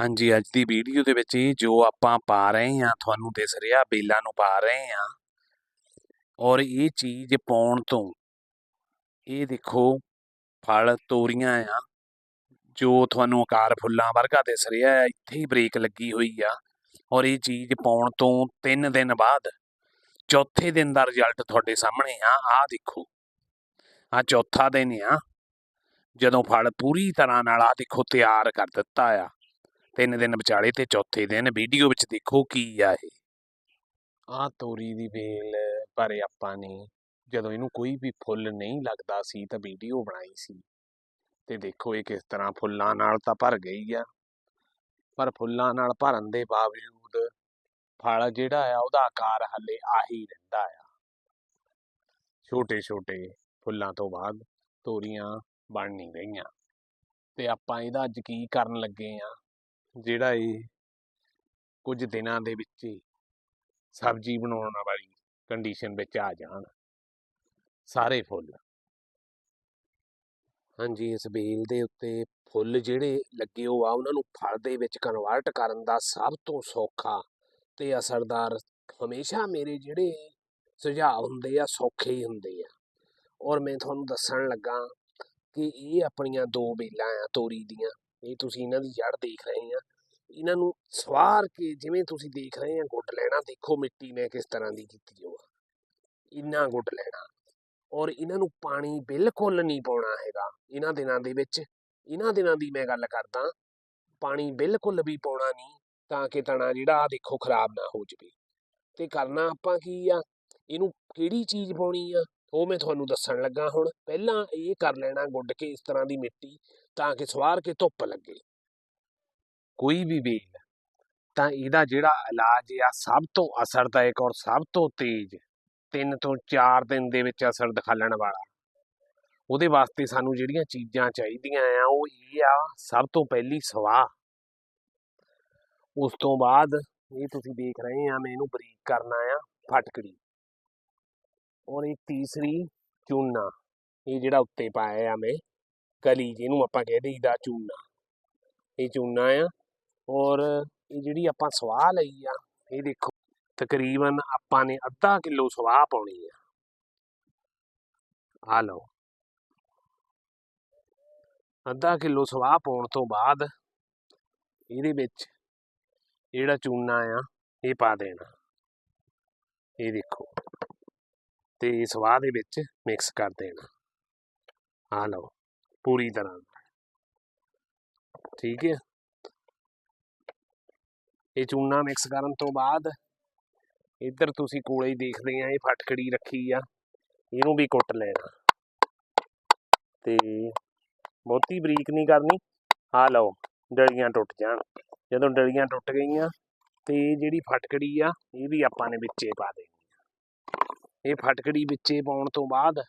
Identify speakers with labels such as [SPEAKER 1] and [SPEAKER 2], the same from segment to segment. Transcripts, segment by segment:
[SPEAKER 1] ਹਾਂਜੀ, ਅੱਜ ਦੀ ਵੀਡੀਓ ਦੇ ਵਿੱਚ ਇਹ ਜੋ ਆਪਾਂ ਪਾ ਰਹੇ ਹਾਂ, ਤੁਹਾਨੂੰ ਦਿਸ ਰਿਹਾ, ਬੇਲਾਂ ਨੂੰ ਪਾ ਰਹੇ ਹਾਂ ਔਰ ਇਹ ਚੀਜ਼ ਪਾਉਣ ਤੋਂ ਇਹ ਦੇਖੋ, ਫਲ ਤੋਰੀਆਂ ਆ, ਜੋ ਤੁਹਾਨੂੰ ਆਕਾਰ ਫੁੱਲਾਂ ਵਰਗਾ ਦਿਸ ਰਿਹਾ ਹੈ, ਇੱਥੇ ਹੀ ਬ੍ਰੇਕ ਲੱਗੀ ਹੋਈ ਆ ਔਰ ਇਹ ਚੀਜ਼ ਪਾਉਣ ਤੋਂ 3 ਦਿਨ ਬਾਅਦ ਚੌਥੇ ਦਿਨ ਦਾ ਰਿਜ਼ਲਟ ਤੁਹਾਡੇ ਸਾਹਮਣੇ ਆ, ਆਹ ਦੇਖੋ ਆ ਚੌਥਾ ਦਿਨ ਆ, ਜਦੋਂ ਫਲ ਪੂਰੀ ਤਰ੍ਹਾਂ ਨਾਲ ਆ ਦੇਖੋ, ਤਿਆਰ ਕਰ ਦਿੱਤਾ ਆ। ਤਿੰਨ ਦਿਨ ਵਿਚਾਲੇ ਤੇ ਚੌਥੇ ਦਿਨ ਵੀਡੀਓ ਵਿੱਚ ਦੇਖੋ ਕੀ ਆ ਇਹ। ਆ ਤੋਰੀ ਦੀ ਵੇਲ ਬਾਰੇ ਆਪਾਂ ਨੇ ਜਦੋਂ ਇਹਨੂੰ ਕੋਈ ਵੀ ਫੁੱਲ ਨਹੀਂ ਲੱਗਦਾ ਸੀ ਤਾਂ ਵੀਡੀਓ ਬਣਾਈ ਸੀ। ਤੇ ਦੇਖੋ ਇਹ ਕਿਸ ਤਰ੍ਹਾਂ ਫੁੱਲਾਂ ਨਾਲ ਤਾਂ ਭਰ ਗਈ ਆ। ਪਰ ਫੁੱਲਾਂ ਨਾਲ ਭਰਨ ਦੇ ਬਾਵਜੂਦ ਫਲ ਜਿਹੜਾ ਆ ਉਹਦਾ ਆਕਾਰ ਹੱਲੇ ਆਹੀ ਰਹਿੰਦਾ ਆ। ਛੋਟੇ ਛੋਟੇ ਫੁੱਲਾਂ ਤੋਂ ਬਾਅਦ ਤੋਰੀਆਂ ਬਣ ਨਹੀਂ ਰਹੀਆਂ। ਤੇ ਆਪਾਂ ਇਹਦਾ ਅੱਜ ਕੀ ਕਰਨ ਲੱਗੇ ਆ? ਜਿਹੜਾ ਇਹ ਕੁਝ ਦਿਨਾਂ ਦੇ ਵਿੱਚ ਹੀ ਸਬਜ਼ੀ ਬਣਾਉਣ ਵਾਲੀ ਕੰਡੀਸ਼ਨ ਵਿੱਚ ਆ ਜਾਣ। ਸਾਰੇ ਫੁੱਲ। ਹਾਂਜੀ, ਇਸ ਬੇਲ ਦੇ ਉੱਤੇ ਫੁੱਲ ਜਿਹੜੇ ਲੱਗੇ ਹੋ ਆ, ਉਹਨਾਂ ਨੂੰ ਫਲ ਦੇ ਵਿੱਚ ਕਨਵਰਟ ਕਰਨ ਦਾ ਸਭ ਤੋਂ ਸੌਖਾ ਤੇ ਅਸਰਦਾਰ ਹਮੇਸ਼ਾ ਮੇਰੇ ਜਿਹੜੇ ਸੁਝਾਅ ਹੁੰਦੇ ਆ, ਸੌਖੇ ਹੀ ਹੁੰਦੇ ਆ। ਔਰ ਮੈਂ ਤੁਹਾਨੂੰ ਦੱਸਣ ਲੱਗਾ ਕਿ ਇਹ ਆਪਣੀਆਂ ਦੋ ਬੇਲਾਂ ਆ, ਤੋਰੀ ਦੀਆਂ। ਇਹ ਤੁਸੀਂ ਇਹਨਾਂ ਦੀ ਜੜ ਦੇਖ ਰਹੇ ਆ। ਇਹਨਾਂ ਨੂੰ ਸਵਾਰ ਕੇ ਜਿਵੇਂ ਤੁਸੀਂ ਦੇਖ ਰਹੇ ਆ ਗੁੱਡ ਲੈਣਾ, ਦੇਖੋ ਮਿੱਟੀ ਮੈਂ ਕਿਸ ਤਰ੍ਹਾਂ ਦੀ ਕੀਤੀ ਹੋਆ ਇੰਨਾ ਗੁੱਡ ਲੈਣਾ। ਔਰ ਇਹਨਾਂ ਨੂੰ ਪਾਣੀ ਬਿਲਕੁਲ ਨਹੀਂ ਪਾਉਣਾ ਹੈਗਾ। ਇਹਨਾਂ ਦਿਨਾਂ ਦੇ ਵਿੱਚ, ਇਹਨਾਂ ਦਿਨਾਂ ਦੀ ਮੈਂ ਗੱਲ ਕਰਦਾ, ਪਾਣੀ ਬਿਲਕੁਲ ਵੀ ਪਾਉਣਾ ਨਹੀਂ, ਤਾਂ ਕਿ ਤਣਾ ਜਿਹੜਾ ਆ ਦੇਖੋ ਖਰਾਬ ਨਾ ਹੋ ਜਵੇ। ਤੇ ਕਰਨਾ ਆਪਾਂ ਕੀ ਆ? ਇਹਨੂੰ ਕਿਹੜੀ ਚੀਜ਼ ਪਾਉਣੀ ਆ? ਉਹ ਮੈਂ ਤੁਹਾਨੂੰ ਦੱਸਣ ਲੱਗਾ ਹੁਣ, ਪਹਿਲਾਂ ਇਹ ਕਰ ਲੈਣਾ ਗੁੱਡ ਕੇ ਇਸ ਤਰ੍ਹਾਂ ਦੀ ਮਿੱਟੀ, ਤਾਂ ਕਿ ਸਵਾਰ ਕੇ ਧੁੱਪ ਲੱਗੇ। ਕੋਈ ਵੀ ਵੇਲ, ਤਾਂ ਇਹਦਾ ਜਿਹੜਾ ਇਲਾਜ ਆ, ਸਭ ਤੋਂ ਅਸਰਦਾਇਕ ਔਰ ਸਭ ਤੋਂ ਤੇਜ਼, ਤਿੰਨ ਤੋਂ ਚਾਰ ਦਿਨ ਦੇ ਵਿੱਚ ਅਸਰ ਦਿਖਾਲਣ ਵਾਲਾ। ਉਹਦੇ ਵਾਸਤੇ ਸਾਨੂੰ ਜਿਹੜੀਆਂ ਚੀਜ਼ਾਂ ਚਾਹੀਦੀਆਂ ਆ, ਉਹ ਇਹ ਆ, ਸਭ ਤੋਂ ਪਹਿਲੀ ਸਵਾਹ। ਉਸ ਤੋਂ ਬਾਅਦ ਇਹ ਤੁਸੀਂ ਦੇਖ ਰਹੇ ਆ, ਮੈਂ ਇਹਨੂੰ ਬਰੀਕ ਕਰਨਾ ਆ, ਫਟਕੜੀ। ਔਰ ਇਹ ਤੀਸਰੀ ਚੂਨਾ, ਇਹ ਜਿਹੜਾ ਉੱਤੇ ਪਾਇਆ ਆ ਮੈਂ, ਕਲੀ ਜਿਹਨੂੰ ਆਪਾਂ ਕਹਿ ਦਈਦਾ ਚੂਨਾ। ਇਹ ਚੂਨਾ ਆ ਔਰ ਇਹ ਜਿਹੜੀ ਆਪਾਂ ਸਵਾਹ ਲਈ ਆ, ਇਹ ਦੇਖੋ ਤਕਰੀਬਨ ਆਪਾਂ ਨੇ ਅੱਧਾ ਕਿਲੋ ਸਵਾਹ ਪਾਉਣੀ ਆ। ਆ ਲਓ। ਅੱਧਾ ਕਿਲੋ ਸਵਾਹ ਪਾਉਣ ਤੋਂ ਬਾਅਦ ਇਹਦੇ ਵਿੱਚ ਜਿਹੜਾ ਚੂਨਾ ਆ, ਇਹ ਪਾ ਦੇਣਾ। ਇਹ ਦੇਖੋ। ਤੇ ਸਵਾਹ ਦੇ ਵਿੱਚ ਮਿਕਸ ਕਰ ਦੇਣਾ। ਆ ਲਓ, ਪੂਰੀ ਤਰ੍ਹਾਂ। ਠੀਕ ਹੈ? ਇਹ ਚੂਨਾ ਮਿਕਸ ਕਰਨ ਤੋਂ ਬਾਅਦ ਇੱਧਰ ਤੁਸੀਂ ਕੋਲੇ ਹੀ ਦੇਖਦੇ ਆ, ਇਹ ਫਟਕੜੀ ਰੱਖੀ ਆ, ਇਹਨੂੰ ਵੀ ਕੁੱਟ ਲੈਣਾ। ਤੇ ਬਹੁਤੀ ਬਰੀਕ ਨਹੀਂ ਕਰਨੀ। ਆ ਲਓ, ਡਲੀਆਂ ਟੁੱਟ ਜਾਣ। ਜਦੋਂ ਡਲੀਆਂ ਟੁੱਟ ਗਈਆਂ ਤੇ ਇਹ ਜਿਹੜੀ ਫਟਕੜੀ ਆ, ਇਹ ਵੀ ਆਪਾਂ ਨੇ ਵਿੱਚੇ ਪਾ ਦੇਣੀ ਇਹ ਫਟਕੜੀ ਵਿੱਚੇ ਪਾਉਣ ਤੋਂ ਬਾਅਦ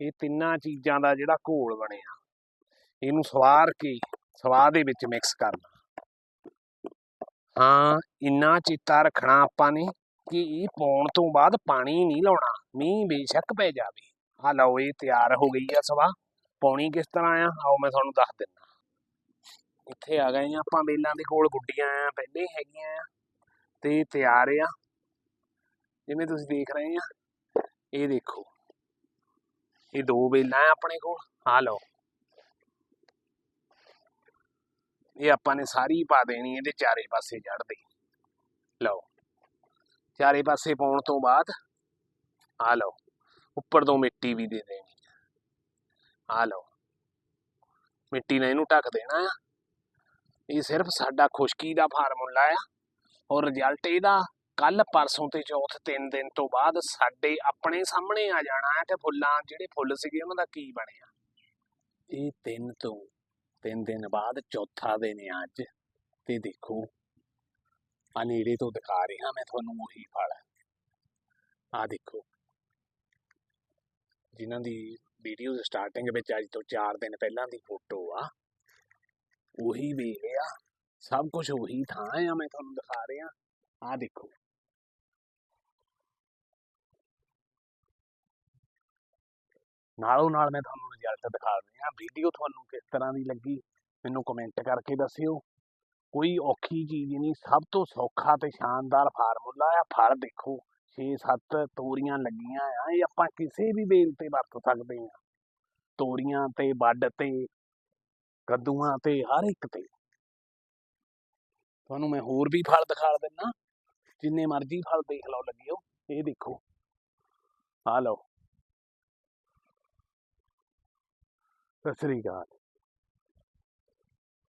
[SPEAKER 1] ਇਹ ਤਿੰਨਾਂ ਚੀਜ਼ਾਂ ਦਾ ਜਿਹੜਾ ਘੋਲ ਬਣਿਆ, ਇਹਨੂੰ ਸਵਾਰ ਕੇ ਸਵਾਹ ਦੇ ਵਿੱਚ ਮਿਕਸ ਕਰਨਾ। ਹਾਂ, ਇੰਨਾ ਚੇਤਾ ਰੱਖਣਾ ਆਪਾਂ ਨੇ ਕਿ ਇਹ ਪਾਉਣ ਤੋਂ ਬਾਅਦ ਪਾਣੀ ਨਹੀਂ ਲਾਉਣਾ, ਮੀਂਹ ਬੇਸ਼ੱਕ ਪੈ ਜਾਵੇ। ਆ ਲਓ, ਇਹ ਤਿਆਰ ਹੋ ਗਈ ਆ ਸਵਾ। ਪਾਉਣੀ ਕਿਸ ਤਰ੍ਹਾਂ ਆ? ਆਓ ਮੈਂ ਤੁਹਾਨੂੰ ਦੱਸ ਦਿੰਦਾ। ਇੱਥੇ ਆ ਗਏ ਆ ਆਪਾਂ, ਬੇਲਾਂ ਦੇ ਕੋਲ ਗੁੱਡੀਆਂ ਆ, ਪਹਿਲੇ ਹੈਗੀਆਂ ਆ, ਤੇ ਤਿਆਰ ਆ। ਜਿਵੇਂ ਤੁਸੀਂ ਦੇਖ ਰਹੇ ਆ, ਇਹ ਦੇਖੋ। ਇਹ ਦੋ ਬੇਲਾਂ ਆ ਆਪਣੇ ਕੋਲ ਆ ਲਓ। ਇਹ ਆਪਾਂ ਨੇ ਸਾਰੀ ਪਾ ਦੇਣੀ ਇਹਦੇ ਚਾਰੇ ਪਾਸੇ ਜੜ ਦੇ ਲਓ। ਚਾਰੇ ਪਾਸੇ ਪਾਉਣ ਤੋਂ ਬਾਅਦ ਆ ਲਓ। ਉੱਪਰ ਤੋਂ ਮਿੱਟੀ ਵੀ ਦੇ ਦੇਣੀ ਆ। ਲਓ। ਮਿੱਟੀ ਨਾਲ ਇਹਨੂੰ ਢੱਕ ਦੇਣਾ ਆ। ਇਹ ਸਿਰਫ ਸਾਡਾ ਖੁਸ਼ਕੀ ਦਾ ਫਾਰਮੂਲਾ ਆ। ਔਰ ਰਿਜ਼ਲਟ ਇਹਦਾ ਕੱਲ ਪਰਸੋਂ ਤੇ ਚੌਥ ਤਿੰਨ ਦਿਨ ਤੋਂ ਬਾਅਦ ਸਾਡੇ ਆਪਣੇ ਸਾਹਮਣੇ ਆ ਜਾਣਾ ਹੈ ਕਿ ਫੁੱਲਾਂ, ਜਿਹੜੇ ਫੁੱਲ ਸੀਗੇ ਉਹਨਾਂ ਦਾ ਕੀ ਬਣਿਆ? ਇਹ ਤਿੰਨ ਤੋਂ ਤਿੰਨ ਦਿਨ ਬਾਅਦ ਚੌਥਾ ਦਿਨ ਹੈ ਅੱਜ ਤੇ ਦੇਖੋ ਆ ਨੇੜੇ ਤੋਂ ਦਿਖਾ ਰਿਹਾ ਮੈਂ ਤੁਹਾਨੂੰ ਉਹੀ ਫਲ। ਆ ਦੇਖੋ, ਜਿਨ੍ਹਾਂ ਦੀ ਵੀਡੀਓ ਸਟਾਰਟਿੰਗ ਵਿੱਚ ਅੱਜ ਤੋਂ 4 ਦਿਨ ਪਹਿਲਾਂ ਦੀ ਫੋਟੋ ਆ, ਉਹੀ ਵੇਖ ਆ ਸਭ ਕੁਝ ਉਹੀ ਥਾਂ ਆ ਮੈਂ ਤੁਹਾਨੂੰ ਦਿਖਾ ਰਿਹਾ। ਆ ਦੇਖੋ ਨਾਲੋਂ ਨਾਲ ਮੈਂ ਤੁਹਾਨੂੰ ਰਿਜ਼ਲਟ ਦਿਖਾ ਰਿਹਾ ਵੀਡੀਓ ਤੁਹਾਨੂੰ ਕਿਸ ਤਰ੍ਹਾਂ ਦੀ ਲੱਗੀ, ਮੈਨੂੰ ਕਮੈਂਟ ਕਰਕੇ ਦੱਸਿਓ। ਕੋਈ ਔਖੀ ਚੀਜ਼ ਨਹੀਂ, ਸਭ ਤੋਂ ਸੌਖਾ ਤੇ ਸ਼ਾਨਦਾਰ ਫਾਰਮੂਲਾ ਆ ਫਲ ਦੇਖੋ 6-7 ਤੋਰੀਆਂ ਲੱਗੀਆਂ ਆ, ਇਹ ਆਪਾਂ ਕਿਸੇ ਵੀ ਵੇਲ ਤੇ ਵਰਤ ਸਕਦੇ ਆ ਤੋਰੀਆਂ ਤੇ, ਵੱਡ ਤੇ, ਕੱਦੂਆਂ ਤੇ, ਹਰ ਇੱਕ ਤੇ। ਤੁਹਾਨੂੰ ਮੈਂ ਹੋਰ ਵੀ ਫਲ ਦਿਖਾ ਦਿੰਨਾ। ਜਿੰਨੇ ਮਰਜ਼ੀ ਫਲ ਦੇਖ ਲਓ ਲੱਗਿਓ ਇਹ ਦੇਖੋ। ਆ ਲਓ। That's any God.